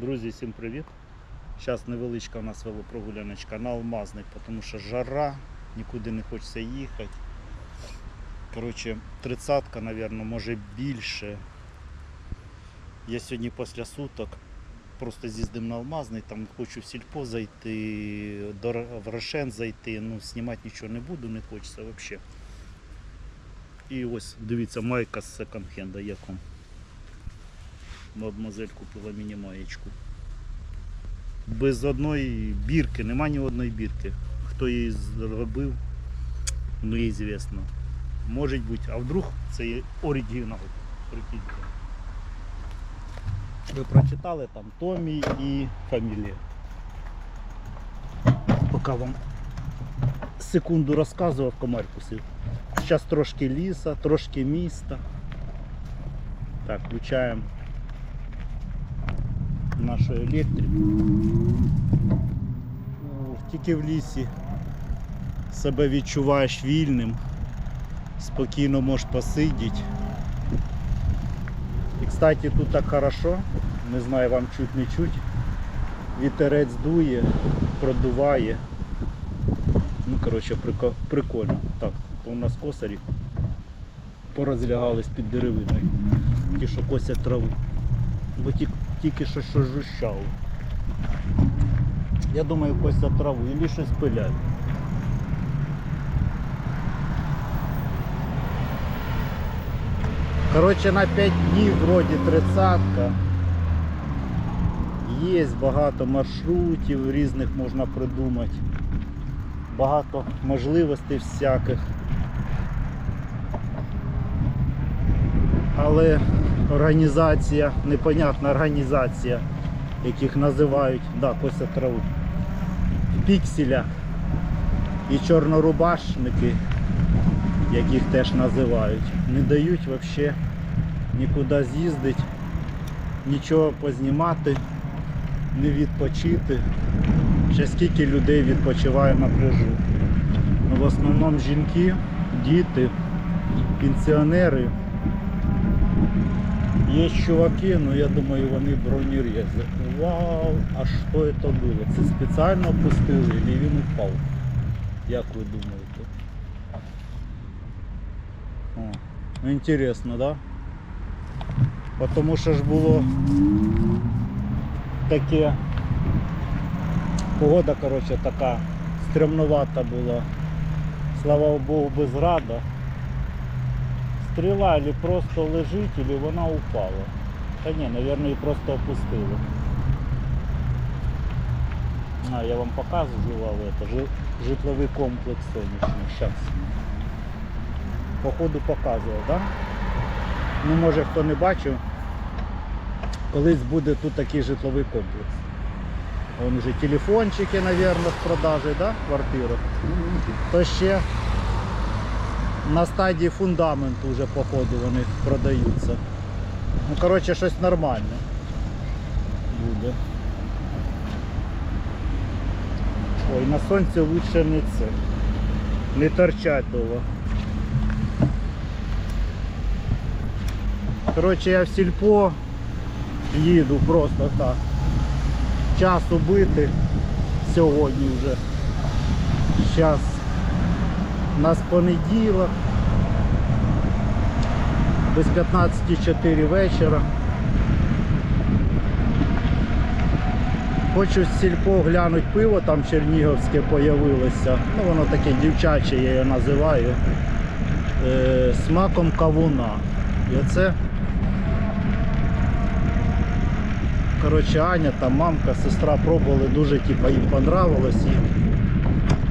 Друзі, всім привіт! Зараз невеличка у нас велопрогуляночка на Алмазний, тому що жара, нікуди не хочеться їхати. Коротше, тридцатка, мабуть, може більше. Я сьогодні після суток просто з'їздив на Алмазний, там хочу в сільпо зайти, в Рошен зайти, ну знімати нічого не буду, не хочеться взагалі. І ось, дивіться, майка з секонд-хенда, як вам. Мадемуазель купила міні-маєчку. Без одної бірки, нема ні одної бірки. Хто її зробив, неізвісно. Може бути, а вдруг це є оригінал. Прикиньте. Ви прочитали там Томі і фамілія. Поки вам секунду розказував комарку сів. Зараз трошки ліса, трошки міста. Так, включаємо нашу електрику. О, Тільки в лісі себе відчуваєш вільним, спокійно можеш посидіти. І кстати, тут так хорошо, не знаю вам чуть не чуть. Вітерець дує, продуває. Ну, коротше, прикольно. Так, то у нас косарі порозлягались під деревиною. Ті, що косять траву. Бо ті, тільки що що жужжало. Я думаю, косять траву і щось пиляють. Коротше, на 5 днів вроді тридцатка. Є багато маршрутів різних можна придумати. Багато можливостей всяких. Але організація, непонятна організація, яких називають, да, косять траву, пікселя і чорнорубашники, яких теж називають, не дають взагалі нікуди з'їздити, нічого познімати, не відпочити. Ще скільки людей відпочиває на пляжу. Ну, в основному жінки, діти, пенсіонери. Є чуваки, ну я думаю, вони бронерези. Вау, а що це було? Це спеціально пустили і він упав. Як ви думаєте? О, ну інтересно, да? Потому що ж було таке погода, коротше, така стрімнувата була. Слава Богу, без града. Стріла или просто лежить, или вона упала. Та ні, мабуть, її просто опустили. А, я вам показував это, жи- житловий комплекс сонячний. Щас. Походу показував, так? Да? Ну може хто не бачив. Колись буде тут такий житловий комплекс. Вон уже телефончики, мабуть, в продажі, да? Квартирах. То ще на стадії фундаменту вже походу вони продаються. Ну, коротше, щось нормальне буде. Ой, на сонці лучше не це. Не торчать довго. Коротше, я в сільпо їду просто так. Час убити сьогодні вже. Зараз у нас понеділок. Без 15.04 вечора. Хочу з сільпо глянути пиво, там чернігівське появилося. Ну воно таке дівчаче, я його називаю. Е, смаком кавуна. І оце Коротше, Аня, там мамка, сестра пробували, дуже типа, їм понравилось. І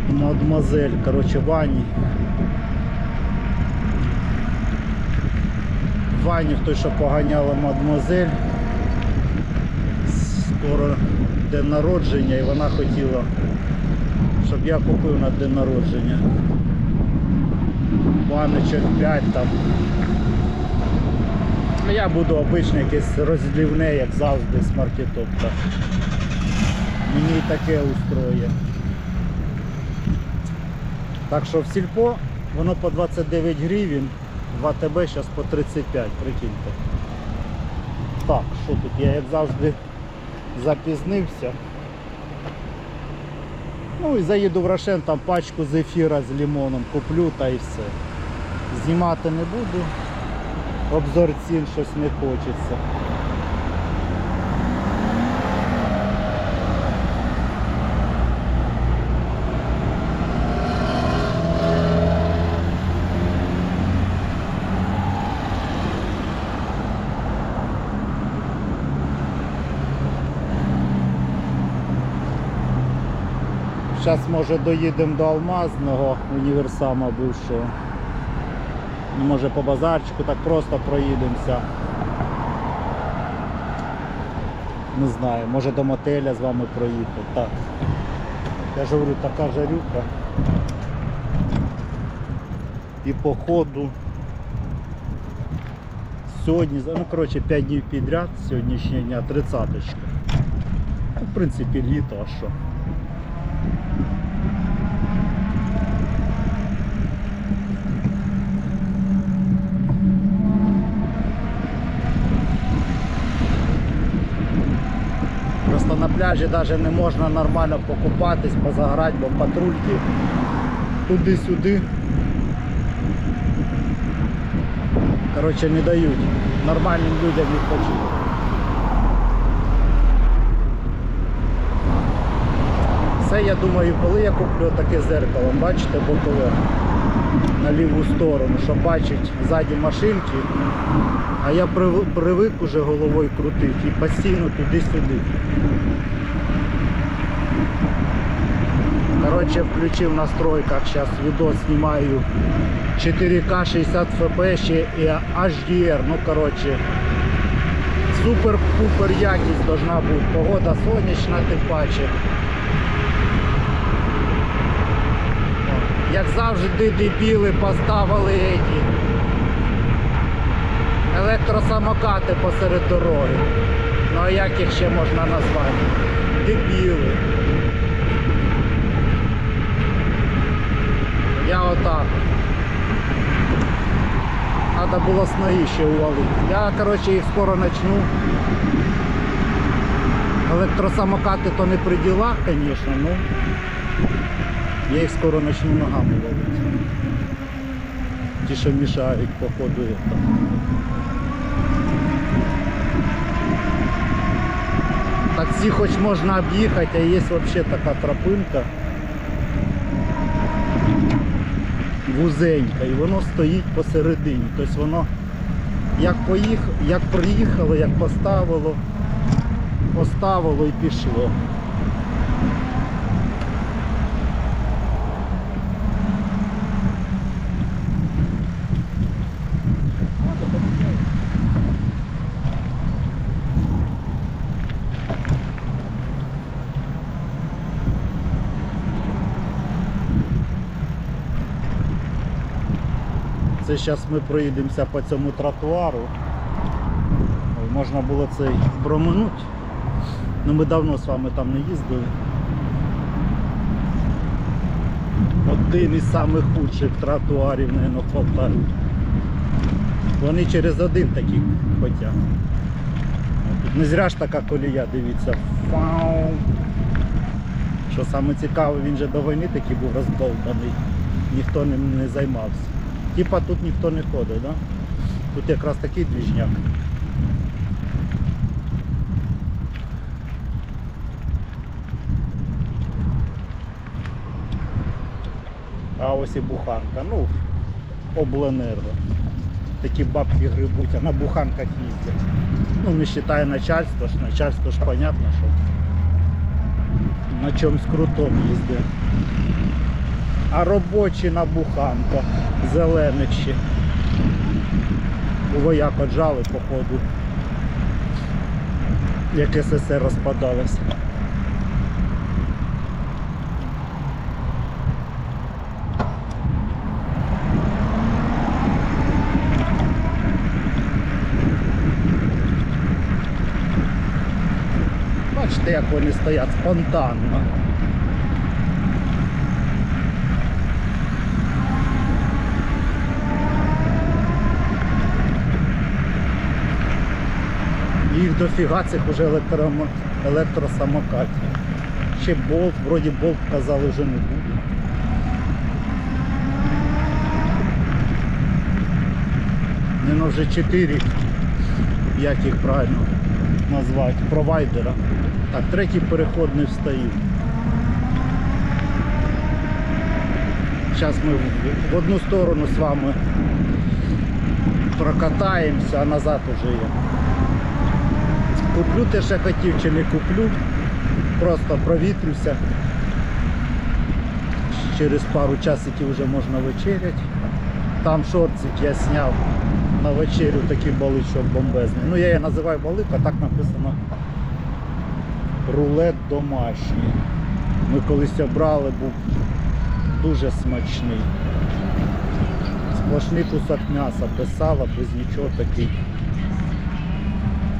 мадемуазель, коротше, Вані. Вані, той, що поганяла мадемуазель. Скоро день народження і вона хотіла, щоб я купив на день народження. Баночок 5 там. Ну, Я буду обичне якесь розлівне, як завжди, з маркетопта. Мені таке устроє. Так що в сільпо воно по 29 гривень, в АТБ зараз по 35, прикиньте. Так, що тут? Я як завжди запізнився. Ну і заїду в Рошен, там пачку зефіра з лимоном куплю та і все. Знімати не буду. Обзор цін щось не хочеться. Зараз може доїдемо до Алмазного універсама бувшого. Ну, Може по базарчику так просто проїдемося. Не знаю, може до мотеля з вами проїхати. Так. Я ж говорю, така жарюка. І по ходу. Сьогодні, ну коротше 5 днів підряд, сьогоднішнього дня 30 Ну, в принципі, літо, а що? Просто на пляжі навіть не можна нормально покупатись, позаграти, бо патрульки туди-сюди. Коротше, не дають нормальним людям відпочити. Це я думаю, коли я куплю таке зеркало, бачите, бокове на ліву сторону, щоб бачить ззаді машинки, а я привик уже головою крутити і постійно туди-сюди. Короче, включив настройках, сейчас видос снимаю 4К 60 FPS ще і HDR, ну короче, супер-пупер якість должна бути, погода сонячна тим паче. Як завжди дебіли поставили эти електросамокати посеред дороги. Ну а як їх ще можна назвати? Дебіли. Я отак. Треба було снаги ще увалити. Я, коротше, їх скоро почну. Електросамокати то не при ділах, звісно, ну я їх скоро почну ногами валити. Ті, що мішають, походу. Таксі хоч можна об'їхати, а є взагалі така тропинка. Вузенька, і воно стоїть посередині. Тобто воно як поїх, як приїхало, як поставило, поставило і пішло. Це зараз ми проїдемося по цьому тротуару. Можна було це проминути. Ну ми давно з вами там не їздили. Один із самих худших тротуарів, мабуть, в Полтаві. Вони через один хоча. Тут не зря ж така колія, дивіться. Фау. Що саме цікаве, він же до війни такий був роздовбаний. Ніхто ним не займався. Типа тут ніхто не ходить, да? Тут якраз такий двіжняк. А ось і буханка. Ну, обленерго. Такі бабки грибуть, а на буханках їздять. Ну, не вважає начальство, ж начальство ж понятно, що на чомусь крутому їздить. А робочі на ще. У вояк отжали, походу. Як СССР розпадалося. Бачите, як вони стоять спонтанно. Їх дофіга цих уже електромо- електросамокаті. Ще болт, вроді болт казали вже не буде. Не ну вже 4, як їх правильно назвати, провайдера. Так, третій переход не встаю. Зараз ми в одну сторону з вами прокатаємося, а назад уже є. Куплю те, що хотів, чи не куплю. Просто провітрюся. Через пару часиків вже можна вечеряти. Там шорцик я зняв на вечерю такий баличок бомбезний. Ну я її називаю балик, а так написано рулет домашній. Ми колись обрали, був дуже смачний. Сплошний кусок м'яса, без сала, без нічого такий.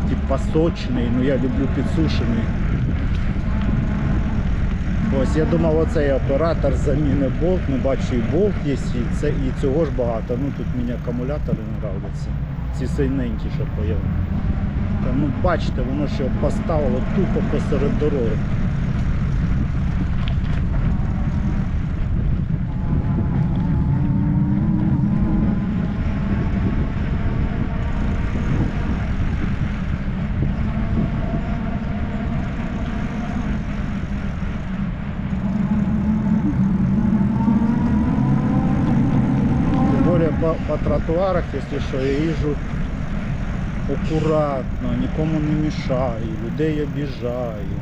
Типа сочний, ну я люблю підсушений. Ось я думав, оцей оператор заміни болт, не бачу і болт є, і, це, і цього ж багато. Ну тут мені акумулятори не нравляться. Ці синенькі, що появили. Ну бачите, воно ще поставило тупо посеред дороги. Тем более по, по тротуарах, если что, я їжджу акуратно, нікому не мішаю, людей обіжаю.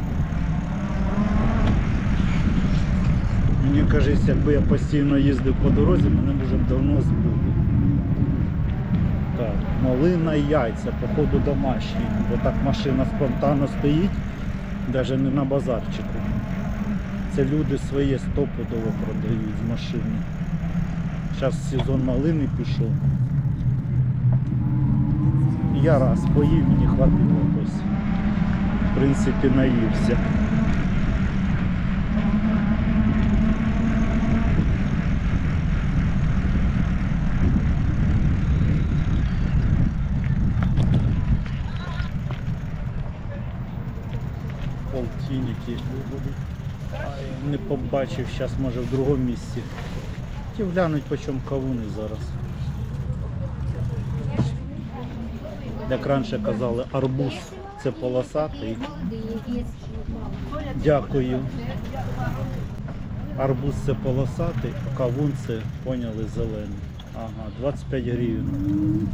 Мені кажеться, якби я постійно їздив по дорозі, мене вже давно збили. Так, малина яйця, походу домашні, бо так машина спонтанно стоїть, навіть не на базарчику. Це люди своє стопудово продають з машини. Зараз сезон малини пішов. Я раз поїв, мені хватило ось. В принципі, наївся. Полтинники. Не побачив, зараз може в другому місці. Хотів глянуть по чому кавуни зараз. Як раніше казали, арбуз це полосатий. Дякую. Арбуз це полосатий, а кавун це поняли зелений. Ага, 25 гривень.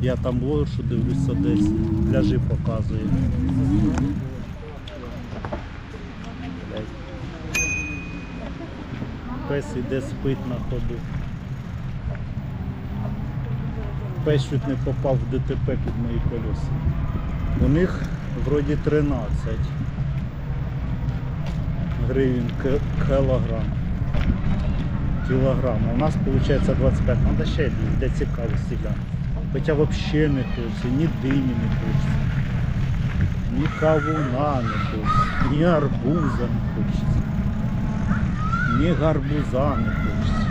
Я там лошу дивлюся десь, пляжі показує. Пес іде спить на ходу. Пес чуть не попав в ДТП під мої колеса. У них вроді 13 гривень кілограм. Кілограм. У нас виходить 25. Надо ще де цікавості глянути. Хоча взагалі не хочеться, ні дині не хочеться. Ні кавуна не хочеться, ні арбуза не хочеться. Ні гарбуза не хочеться.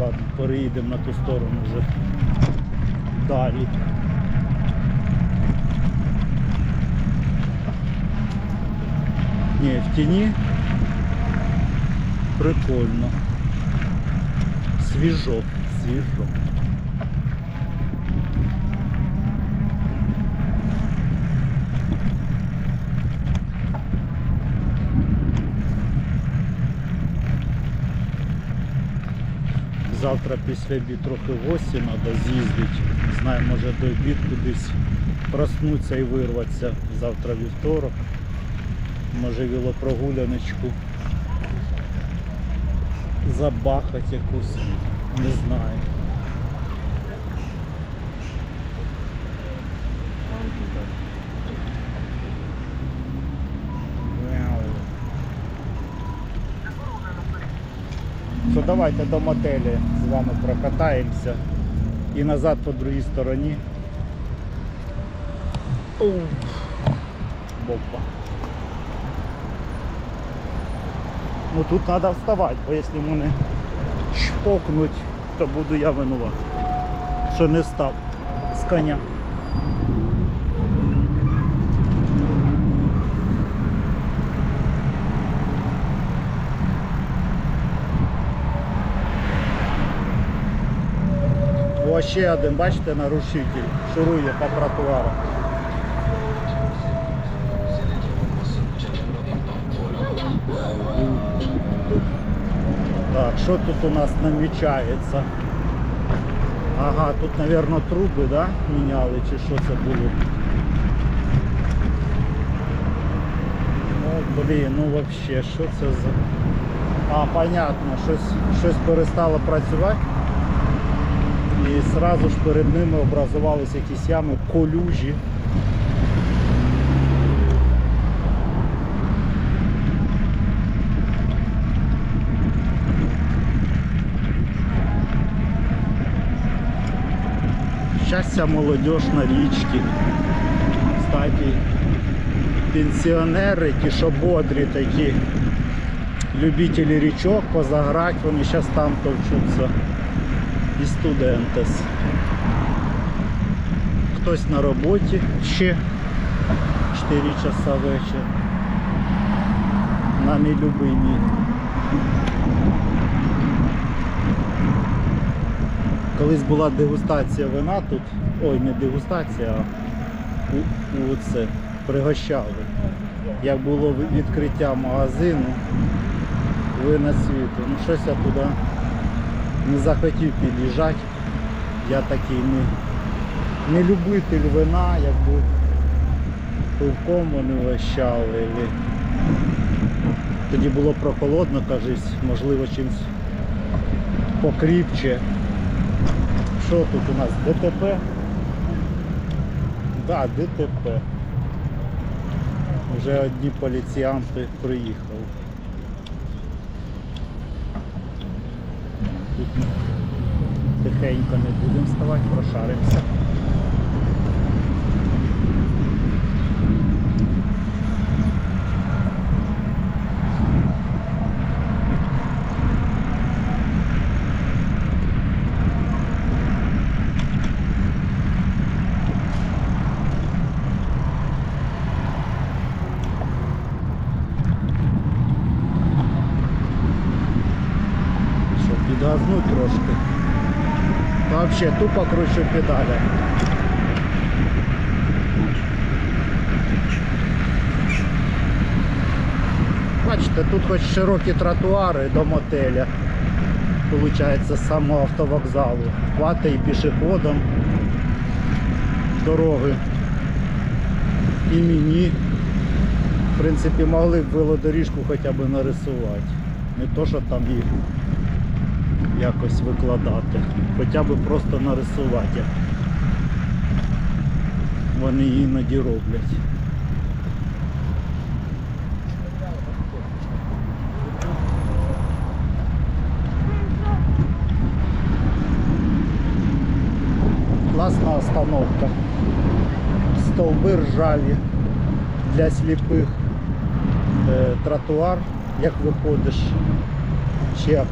Ладно, переїдемо на ту сторону вже далі. Ні, в тіні прикольно. Свіжо, свіжо. Завтра після обід трохи в гості треба з'їздити. Не знаю, може до обід кудись проснутися і вирватися. Завтра вівторок. Може велопрогуляночку забахати якусь. Не знаю. Мяу. Що давайте до мотелі з вами прокатаємося і назад по другій стороні. Бомба. Ну тут треба вставати, бо якщо мене шпокнуть, то буду я винуватий. Що не став з коня. Ще один, бачите, нарушитель. Шурує по тротуару. Так, що тут у нас намічається? Ага, тут, мабуть, труби, да, міняли, чи що це було? Ну, блін, ну взагалі, що це за... А, понятно, щось, щось перестало працювати. І одразу ж перед ними образувалися якісь ями колюжі. Щастя молодежь на річці. Кстати, пенсіонери, ті, що бодрі такі, любителі річок позаграти, вони зараз там товчуться. І студентес. Хтось на роботі ще 4 часа вечора. На нелюбимій. Колись була дегустація вина тут. Ой, не дегустація, а у, у це пригощали. Як було відкриття магазину вина світу. Ну щось я туди не захотів під'їжджати. Я такий не, не любитель вина, якби пивком вони вищали. Тоді було прохолодно, кажись, можливо чимось покріпче. Що тут у нас? ДТП? Да, ДТП. Вже одні поліціянти приїхали. Тут ми тихенько не будемо вставати, прошаримося. Що, підгазнуть трошки. Взагалі тупо кручу педалі. Бачите, тут хоч широкі тротуари до мотеля. Получається з самого автовокзалу. Хватить і пішоходам дороги. І мені. В принципі, могли б велодоріжку хоча б нарисувати. Не то, що там їх якось викладати. Хоча б просто нарисувати. Вони іноді роблять. Класна остановка. Стовби ржаві для сліпих. Е, тротуар, як виходиш, ще як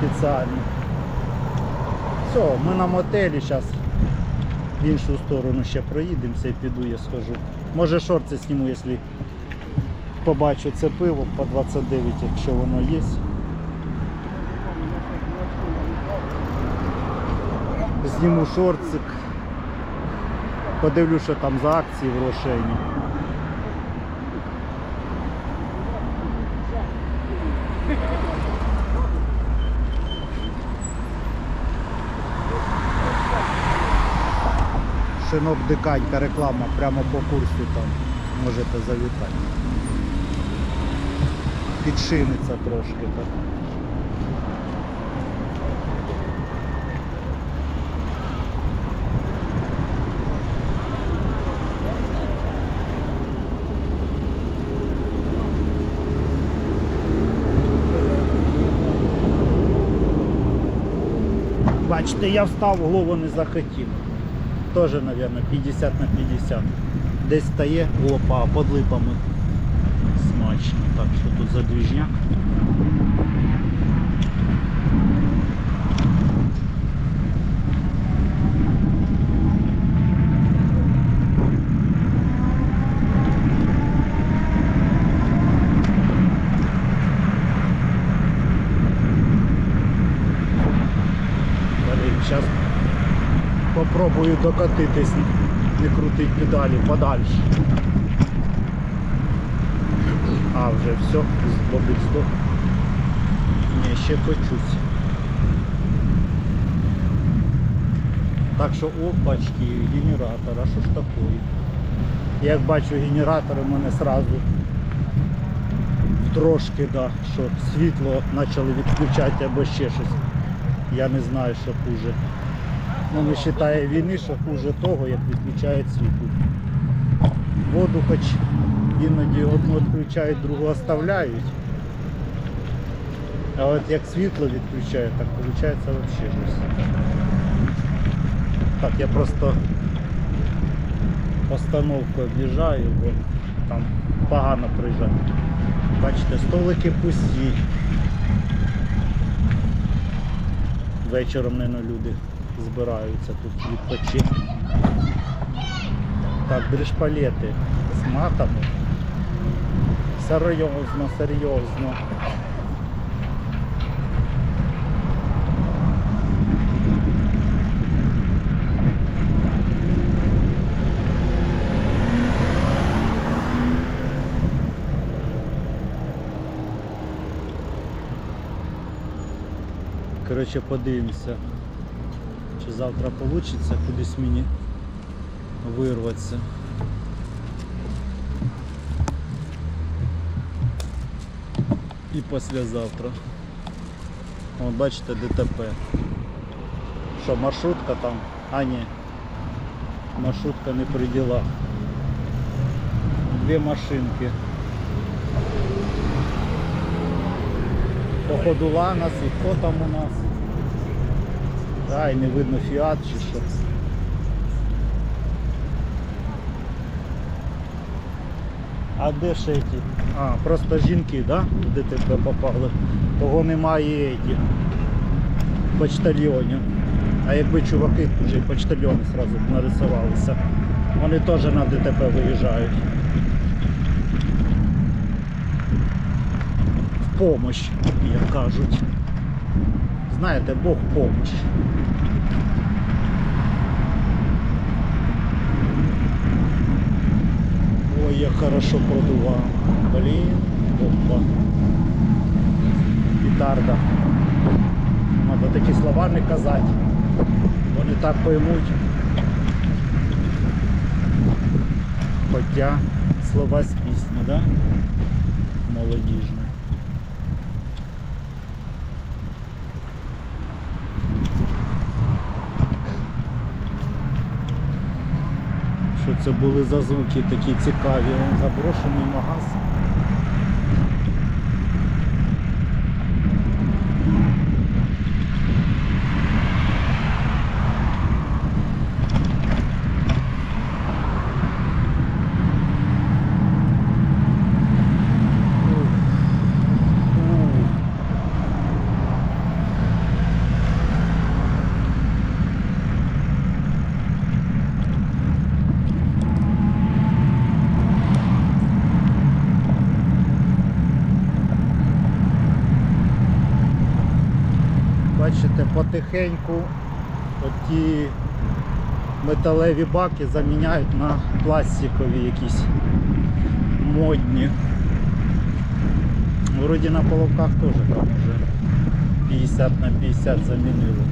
воно. Все, ми на мотелі зараз в іншу сторону ще проїдемося і піду я схожу. Може шорти зніму, якщо побачу це пиво по 29, якщо воно є. Зніму шортик. Подивлюсь, що там за акції в Рошені. Шинок диканька реклама прямо по курсу там можете завітати. Підшиниться трошки так. Бачите, я встав, голову не захотів. Тоже, мабуть, 50 на 50. Десь стає, опа, под липами. Смачно. Так, що тут за двіжняк? Зараз попробую докатитись, не крутить педалі подальше. А, вже все, здобуть здох. Ні, ще почуть. Так що опачки, генератор, а що ж таке? Як бачу генератор, у мене сразу трошки, да, що світло почали відключати або ще щось. Я не знаю, що хуже. Ну, не вважає війни, що хуже того, як відключають світло. Воду хоч іноді одну відключають, другу оставляють. А от як світло відключають, так виходить взагалі щось. Так, я просто остановку об'їжджаю, бо там погано приїжджати. Бачите, столики пусті. Вечором, мабуть, люди збираються тут відпочити. Так, дрижпалети з матами. Серйозно, серйозно. Коротше, подивимося, завтра вийде кудись мені вирватися. І післязавтра. О, бачите, ДТП. Що, маршрутка там? А ні. Маршрутка не при ділах. Дві машинки. Походу Ланос і хто там у нас? Ай, не видно фіат чи що. А де ще ті? А, просто жінки, да? в ДТП попали. Того немає ті почтальйонів. А якби чуваки вже почтальйони одразу нарисувалися. Вони теж на ДТП виїжджають. В помощь, як кажуть. Знаєте, Бог в помощь. Ой, я хорошо продував. Блін, опа. Петарда. Надо такі слова не казати. Вони так поймуть. Хоча слова з пісні, да? Молодіжні. Це були за звуки такі цікаві? Заброшений магаз. Ух. Бачите, потихеньку оті металеві баки заміняють на пластикові якісь модні. Вроді на половках теж там вже 50 на 50 замінили.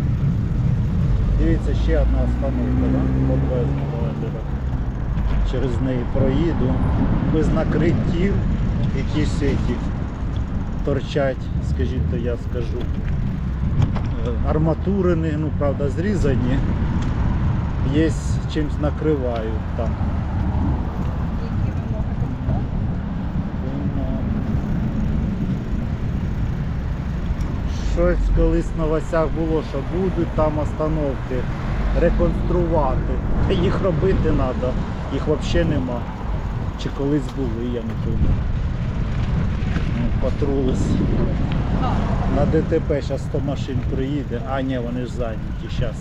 Дивіться, ще одна остановка, да? Подвезла Через неї проїду. Без накриттів якісь торчать, скажіть, то я скажу. Арматурини, ну правда, зрізані. Є чимось накривають там. Щось колись в новостях було, що будуть там остановки реконструвати. Та їх робити треба, їх взагалі нема. Чи колись були, я не пам'ятаю. Ну, Патрулис. На ДТП зараз 100 машин приїде. А ні, вони ж зайняті зараз.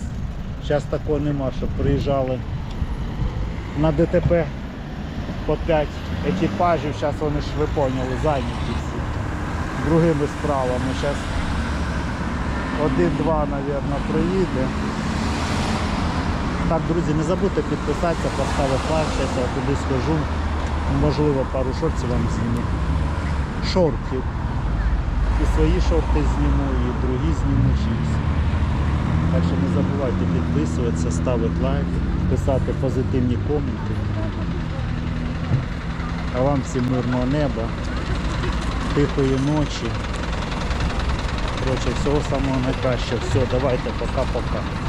Зараз такого нема, щоб приїжджали на ДТП по 5 екіпажів, зараз вони ж ви поняли, зайняті всі. Другими справами. Зараз один-два, мабуть, приїде. Так, друзі, не забудьте підписатися, поставити лайк. Зараз я туди схожу. Можливо, пару шортів вам зніму. Шортів. І свої шорти зніму, і другі зніму чиїсь. Так що не забувайте підписуватися, ставити лайк, писати позитивні коменти. А вам всім мирного неба, тихої ночі. Коротше, всього самого найкращого. Все, давайте, пока-пока.